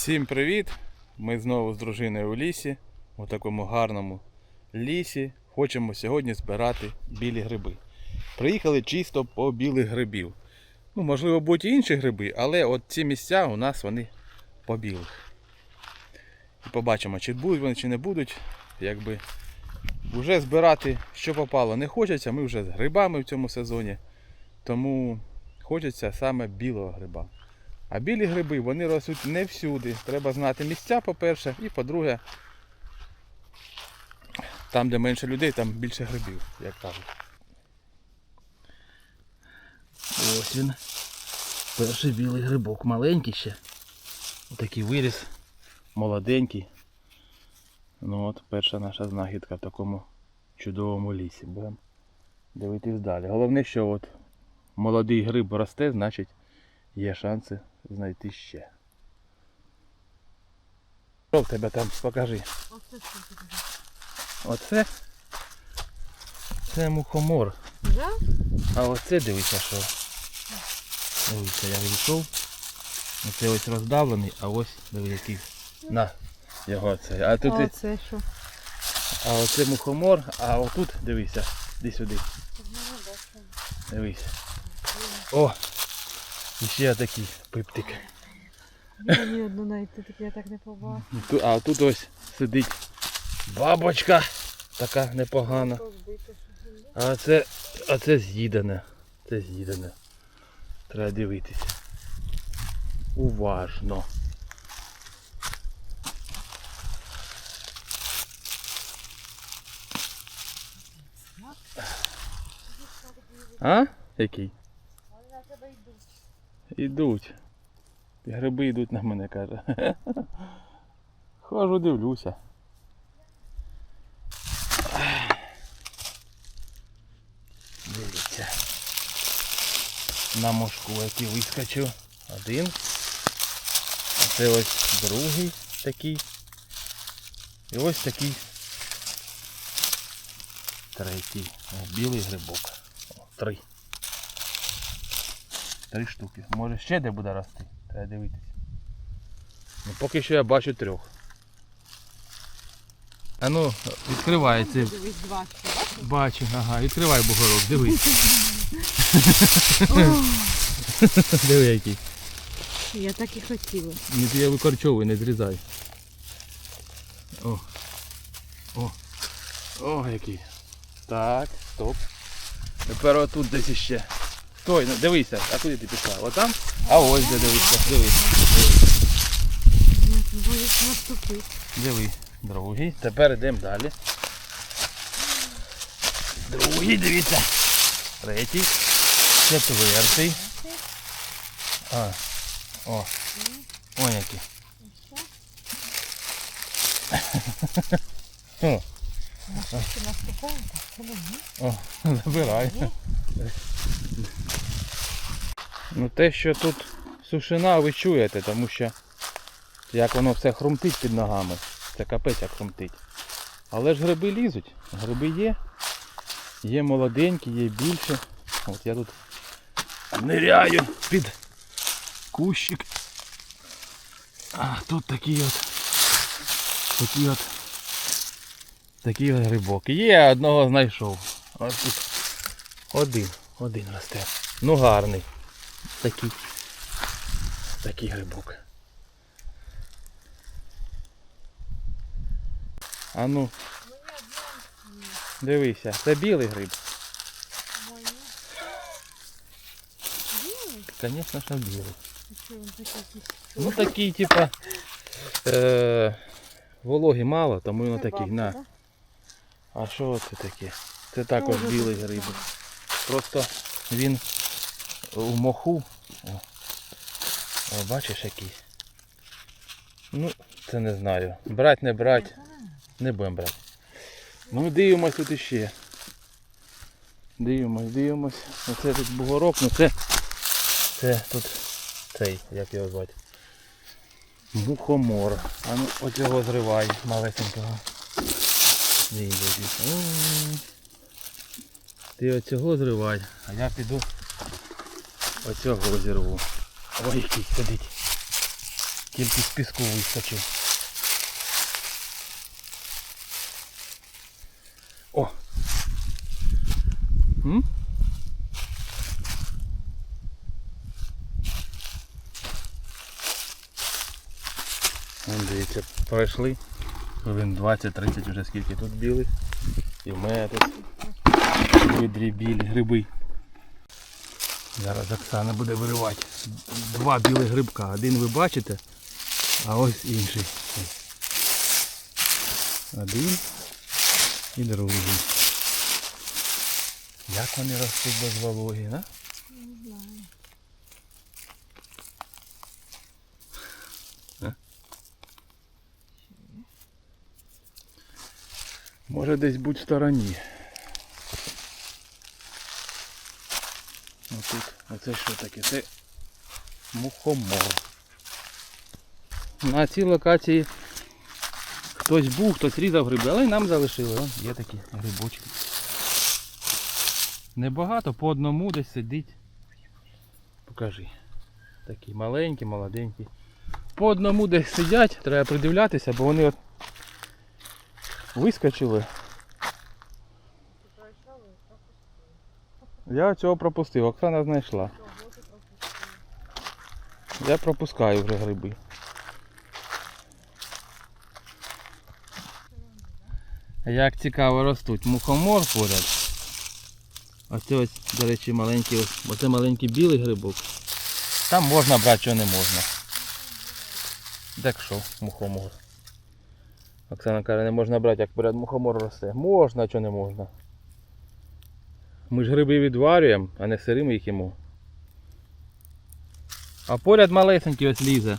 Всім привіт! Ми знову з дружиною у лісі, у такому гарному лісі. Хочемо сьогодні збирати білі гриби. Приїхали чисто по білих грибів. Ну, можливо, будуть і інші гриби, але от ці місця у нас вони по білих. І побачимо, чи будуть вони, чи не будуть. Якби вже збирати, що попало, не хочеться. Ми вже з грибами в цьому сезоні. Тому хочеться саме білого гриба. А білі гриби вони ростуть не всюди. Треба знати місця, по-перше, і по-друге, там, де менше людей, там більше грибів, як кажуть. Ось він. Перший білий грибок, маленький ще. Отакий виріс, молоденький. Ну от, перша наша знахідка в такому чудовому лісі. Будемо дивитись далі. Головне, що от молодий гриб росте, значить є шанси знайти ще. Що в тебе там покажи? Оце це мухомор. Да? А оце дивися що. Дивіться, я вийшов. Оце ось роздавлений, а ось диви який. На його це. А тут а і- оце що? а оце мухомор, а отут дивися, іди сюди. Дивись. О! І ще такий пиптик. Мені одну знайти, так я так не побачила. А тут ось сидить бабочка. Така непогана. А це, а це з'їдене. Це з'їдене. Треба дивитися. Уважно. А? Який? Ідуть. Гриби йдуть на мене, каже. Хожу, дивлюся. Дивіться. На мошку який вискочив. Один. А це ось другий такий. І ось такий. Третій. Білий грибок. О, три. Три штуки. Може ще де буде рости? Треба дивитися. Ну, поки що я бачу трьох. А ну, відкривається. Дивись, два. Бачу, ага, відкривай бугорок, дивись. Диви який. Я так і хотіла. Не ти я викорчовую, не зрізай. О. О. О, який. Так, стоп. Тепер отут десь іще. Стой, ну, дивися, а куди ти пішла? Отам? А ось де дивися, дивись. Боюсь наступити. Диви. Другий. Тепер йдемо далі. Другий, дивіться. Третій. Четвертий. А. О. Ой який. О, о, забирай. Ну те, що тут сушина, ви чуєте, тому що як воно все хрумтить під ногами. Це капець як хрумтить. Але ж гриби лізуть. Гриби є. Є молоденькі, є більше. От я тут ниряю під кущик. А тут такий от. Такий от. Такий от грибок. Є, одного знайшов. Ось тут один. Один росте. Ну гарний. Такий. Такий грибок. А ну. Дивися, це білий гриб. Звісно, що білий. Ну такий, типа, е, вологи мало, тому він такий. На. А що це таке? Це також білий гриб. Просто він у моху. О, О, бачиш який? Ну, це не знаю. Брать, не брать. Не будемо брати. Ну дивимось тут іще. Дивимось, дивимось. Оце тут бугорок, ну це. Це тут цей, як його звати. Мухомор. А ну от його зривай малесенького. Дивись. Ти оцього зривай, а я піду оцього зірву. Ой, який сидить. Кількість піску вискочив. О! М? Вон, дивіться, пройшли. Хвилин 20-30 вже скільки тут білих. І в мене тут видрі білі гриби. Зараз Оксана буде виривати. Два білих грибка. Один ви бачите, а ось інший. Один і другий. Як вони ростуть без вологи, да? Не знаю. Може десь будь в стороні. Ну тут, оце що таке? Це мухомор. На цій локації хтось був, хтось різав гриби, але й нам залишили. О, є такі грибочки. Небагато, по одному десь сидить. Покажи. Такі маленькі, молоденькі. По одному десь сидять, треба придивлятися, бо вони от вискочили. Я цього пропустив, Оксана знайшла. Я пропускаю вже гриби. Як цікаво ростуть. Мухомор поряд. Ось ось, до речі, маленький, оце маленький білий грибок. Там можна брати, що не можна. Так що, мухомор. Оксана каже, не можна брати, як поряд мухомор росте. Можна, що не можна. Ми ж гриби відварюємо, а не сирими їх їмо. А поряд малесенький ось лізе.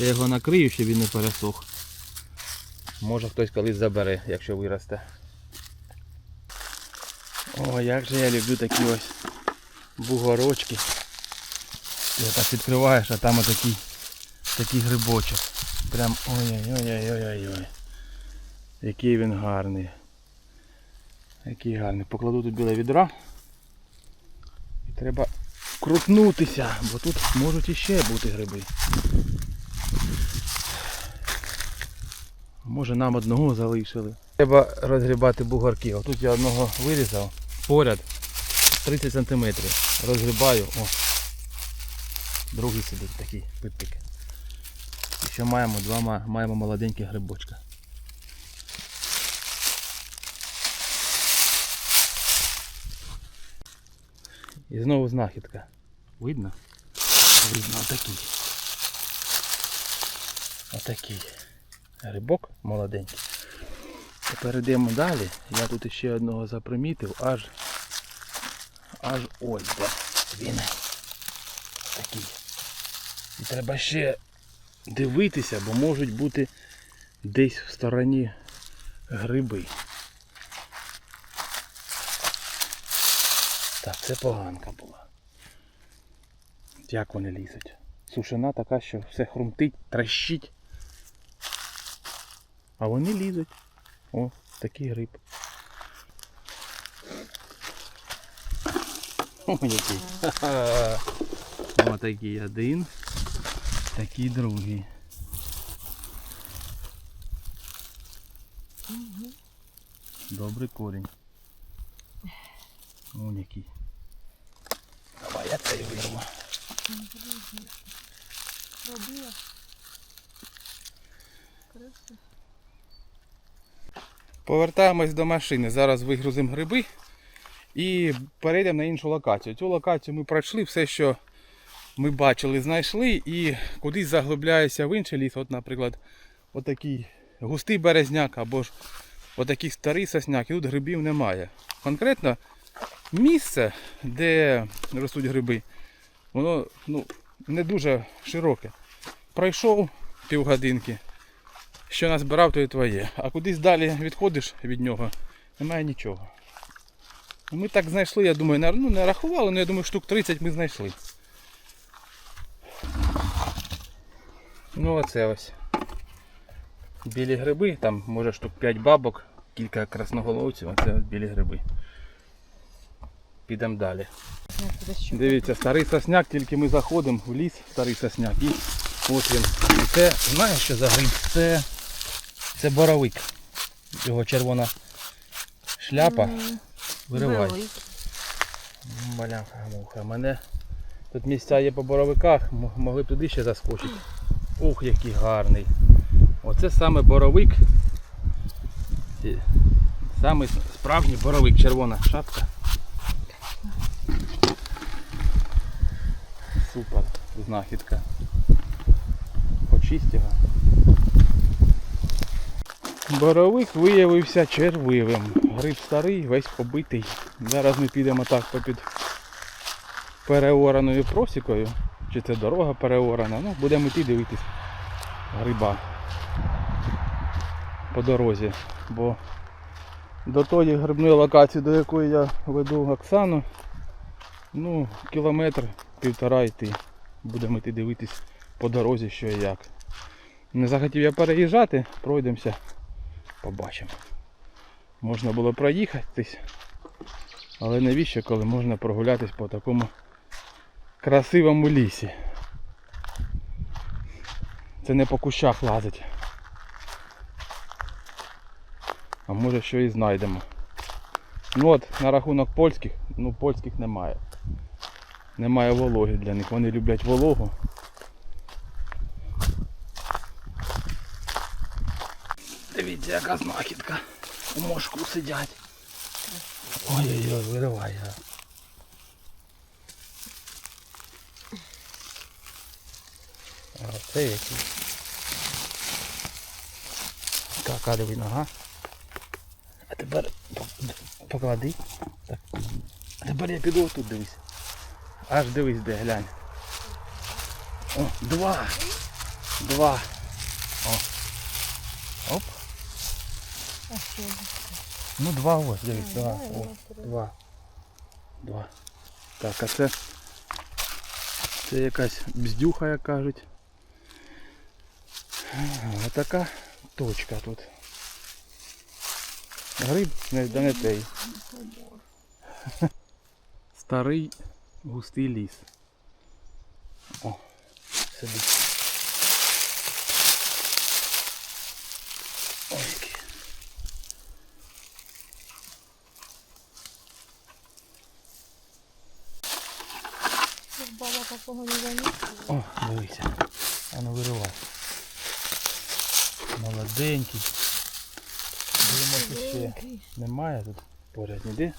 Я його накрию, щоб він не пересох. Може хтось колись забере, якщо виросте. О, як же я люблю такі ось бугорочки. Ти так відкриваєш, а там отакий такий грибочок. Прям ой-ой-ой-ой-ой-ой. Який він гарний. Який гарний. Покладу тут біле відро. І треба крутнутися, бо тут можуть іще бути гриби. Може нам одного залишили. Треба розгрібати бугорки. Отут я одного вирізав. Поряд 30 см. Розгрібаю. О. Другий сидить такий пипик. І ще маємо два маємо молоденьких грибочка. І знову знахідка. Видно? Видно, отакий. Отакий. Грибок молоденький. Тепер йдемо далі. Я тут ще одного запримітив, аж аж ось де він. Такий. І треба ще дивитися, бо можуть бути десь в стороні гриби. Так, це поганка була. Як вони лізуть. Сушина така, що все хрумтить, трещить. А вони лізуть. О, такий гриб. О, який. О, такий один. Такий другий. Добрий корінь. О, який. Давай я цей вирву. Повертаємось до машини. Зараз вигрузимо гриби і перейдемо на іншу локацію. Цю локацію ми пройшли, все, що ми бачили, знайшли і кудись заглибляєшся в інший ліс. От, наприклад, отакий густий березняк або ж отакий старий сосняк, і тут грибів немає. Конкретно місце, де ростуть гриби, воно ну, не дуже широке. Пройшов півгодинки, що назбирав, то і твоє. А кудись далі відходиш від нього, немає нічого. Ми так знайшли, я думаю, ну, не рахували, але я думаю, штук 30 ми знайшли. Ну оце ось. Білі гриби, там може штук 5 бабок, кілька красноголовців, оце білі гриби. Підемо далі. Дивіться, старий сосняк, тільки ми заходимо в ліс, старий сосняк, і От він. І Це, знаєш що за гриб? Це, це боровик. Його червона шляпа. Виривай. Маляха муха. Мене тут місця є по боровиках, могли б туди ще заскочити. Ух, який гарний. Оце саме боровик. Саме справжній боровик, червона шапка. Супер, знахідка. Почисть. Боровик виявився червивим. Гриб старий, весь побитий. Зараз ми підемо так попід переораною просікою. Чи це дорога переорана. Ну, будемо йти дивитись гриба по дорозі. Бо до тої грибної локації, до якої я веду Оксану, ну, кілометр, півтора йти. Будемо йти дивитись по дорозі, що і як. Не захотів я переїжджати, пройдемося, побачимо. Можна було проїхатись, але навіщо, коли можна прогулятись по такому красивому лісі. Це не по кущах лазить. А може що і знайдемо. Ну от, на рахунок польських, ну польських немає. Немає вологи для них. Вони люблять вологу. Дивіться, яка знахідка. У мошку сидять. Ой-ой-ой, виривай. а. Це який. Така диви нога. А тепер поклади. Так. А тепер я піду отут дивись. Аж дивись де, глянь. О, два. Два. О. Оп. А? Ну два ось, дивись, А, два. два, О, два. два. Так, а це. Це якась бздюха, як кажуть. Ага, така точка тут. Гриб не, да не той. Старий густий ліс. О, сидить. Ой, який. Баба такого не замітила. О, дивися. А ну виривай. Молоденький. Дивимося ще. Немає тут поряд ніде.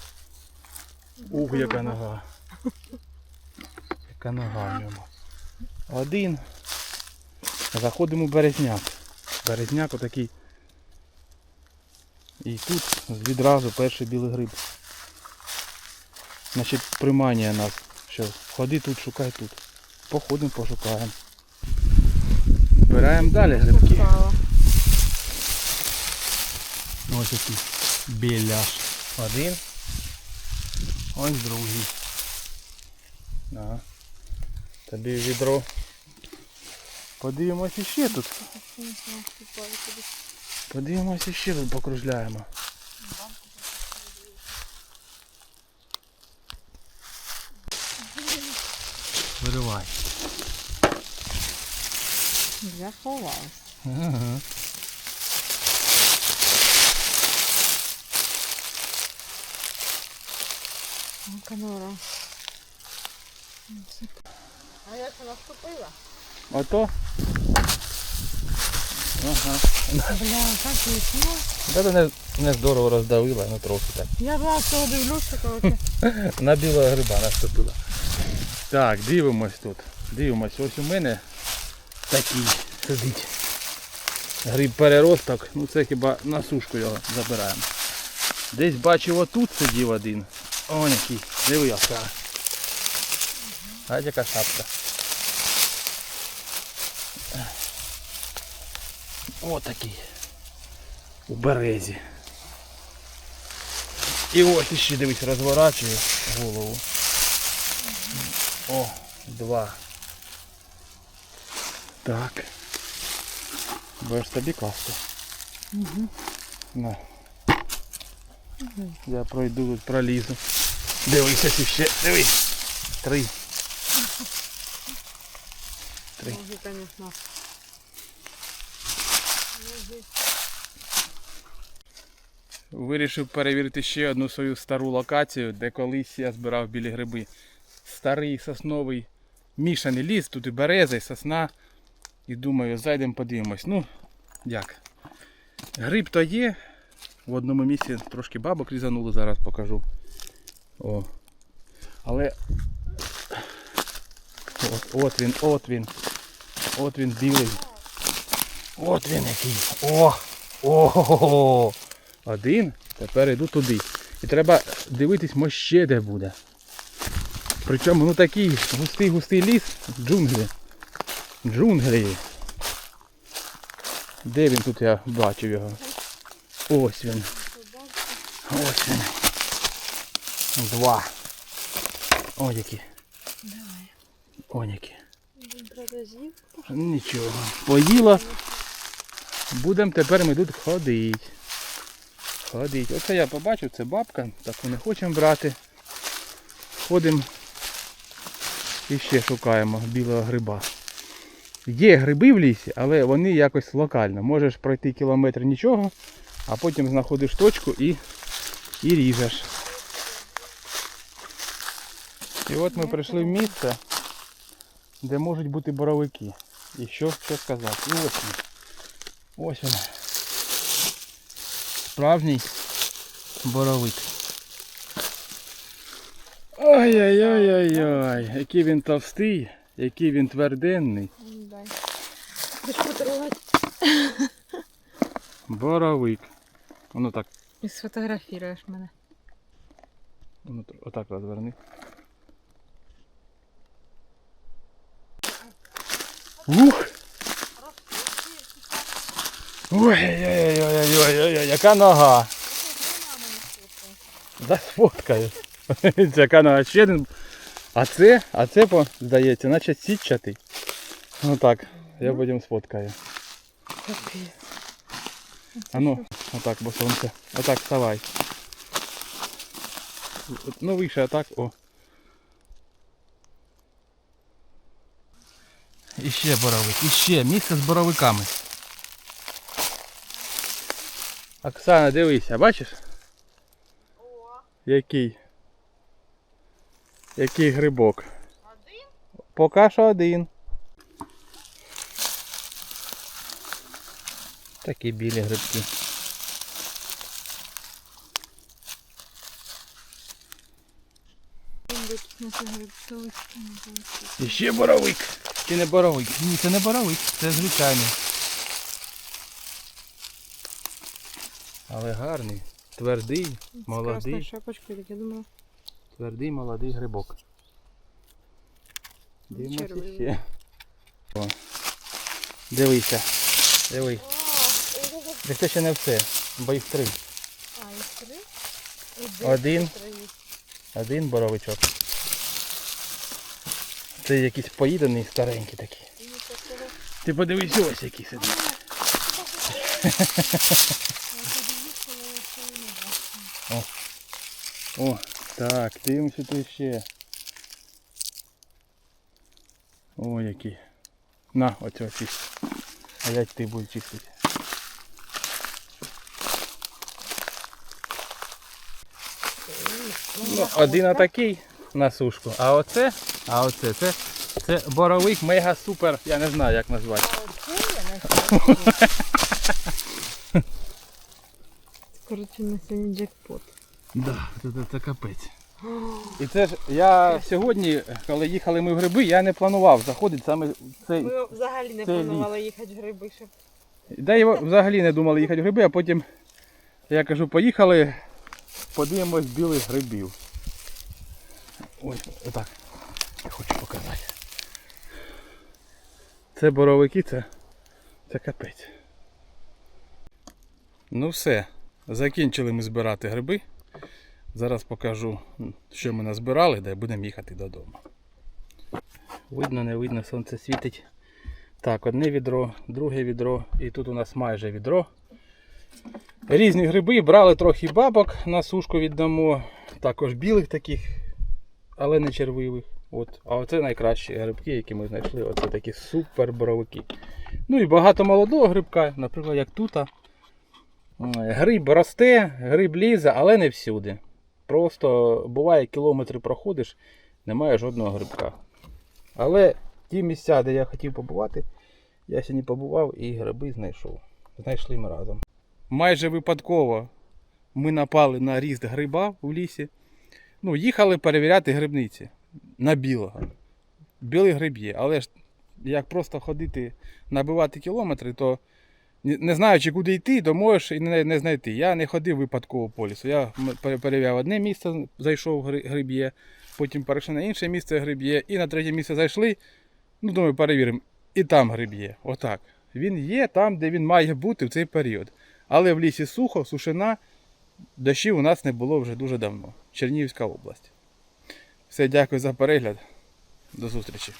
Ух, яка нога. Яка нога в ньому. Один. Заходимо у березняк. Березняк отакий. І тут відразу перший білий гриб. Значить приманює нас. Що ходи тут, шукай тут. Походимо, пошукаємо. Збираємо далі грибки. Ось який біляш. Один. Ось другий. Ага. Тобі відро. Подивимось іще тут. Подивимось іще тут покружляємо. Виривай. Заховалась. Ага. Ну-ка, Нора. А як вона вступила? Ото. Ага. Бля, так вийшло. Тебе не, не здорово роздавила, ну трохи так. Я була з того дивлюся, коротше. На білого гриба наступила. Так, дивимось тут. Дивимось. Ось у мене такий сидить. Гриб переросток. Ну це хіба на сушку його забираємо. Десь бачив отут сидів один. О, який. Диви яка. А яка шапка. О такий. У березі. І ось іще дивись, розворачує голову. О, два. Так. Будеш тобі класти. Угу. На. Я пройду пролізу. Дивися ці ще. Дивись. Три. Бистрий. Ноги, конечно. Вирішив перевірити ще одну свою стару локацію, де колись я збирав білі гриби. Старий сосновий мішаний ліс, тут і береза, і сосна. І думаю, зайдемо подивимось. Ну, як. Гриб то є. В одному місці трошки бабок різанули, зараз покажу. О. Але. От, от він, от він. От він білий. От він який. О! О! Один. Тепер йду туди. І треба дивитись, мо ще де буде. Причому ну такий густий густий ліс, джунглі. Джунглі. Де він тут я бачив його? Ось він. Ось він. Два. О, які. Давай. О, які. Нічого. Поїла. Будемо тепер ми тут ходити. Ходить. Оце я побачив, це бабка, таку не хочемо брати. Ходимо і ще шукаємо білого гриба. Є гриби в лісі, але вони якось локально. Можеш пройти кілометр нічого, а потім знаходиш точку і, і ріжеш. І от ми прийшли в місце, де можуть бути боровики. І що, що сказати? І ось він. Ось він. Справжній боровик. Ой-ой-ой-ой-ой, який він товстий, який він тверденний. Дай. Потрогати. Боровик. Воно так, І сфотографіруєш мене. отак розверни. Ух! Ой-ой-ой-ой-ой-ой, яка нога! Да сфоткаю. Яка нога. Ще один. А це, а це, здається, наче сітчатий. Ну так, я потім сфоткаю. А ну, отак, бо сонце. Отак, вставай. Ну вище, а так, о. Іще боровик, іще, місце з боровиками. Оксана, дивися, бачиш? Який? Який грибок? Один? Поки що один. Такі білі грибки. І ще боровик. Чи не боровик? Ні, це не боровик, це звичайний. Але гарний, твердий, З молодий, шапочкою, так я думала. твердий молодий грибок. Дивимося ще. О. Дивися. Диви. Так це ще не все, бо їх три. А, і три? Один. Один боровичок. Це якийсь поїданий старенький такий. Ти подивись ось який сидить. Бачу. О, так, дивимося тут ще. О, який. На, оцього чисть. А я ти буду чистити. Ну, один отакий на сушку. А оце, а оце, це, це боровик мега супер, я не знаю як назвати. Коротше, на сьогодні джекпот. Да, це, це, це капець. І це ж я сьогодні, коли їхали ми в гриби, я не планував заходити саме в цей. Ми взагалі не Це планували їхати в гриби, щоб Да і взагалі не думали їхати в гриби, а потім я кажу, поїхали, подивимось білих грибів. Ось, отак. Я хочу показати. Це боровики, це, це капець. Ну все, закінчили ми збирати гриби. Зараз покажу, що ми назбирали, де будемо їхати додому. Видно, не видно, сонце світить. Так, одне відро, друге відро і тут у нас майже відро. Різні гриби, брали трохи бабок на сушку віддамо, також білих таких, але не червивих. От, а оце найкращі грибки, які ми знайшли. Оце такі супер боровики. Ну і багато молодого грибка, наприклад, як тут. Гриб росте, гриб лізе, але не всюди. Просто буває кілометри проходиш, немає жодного грибка. Але ті місця, де я хотів побувати, я сьогодні побував і гриби знайшов. Знайшли ми разом. Майже випадково ми напали на ріст гриба в лісі. Ну, їхали перевіряти грибниці на білого. Білий гриб є, але ж як просто ходити, набивати кілометри, то не знаючи, куди йти, то можеш і не, знайти. Я не ходив випадково по лісу. Я м- пере- перевіряв одне місце, зайшов гри- гриб є, потім перейшли на інше місце гриб є, і на третє місце зайшли. Ну, думаю, перевіримо. І там гриб є. Отак. Він є там, де він має бути в цей період. Але в лісі сухо, сушина, дощів у нас не було вже дуже давно. Чернігівська область. Все, дякую за перегляд. До зустрічі.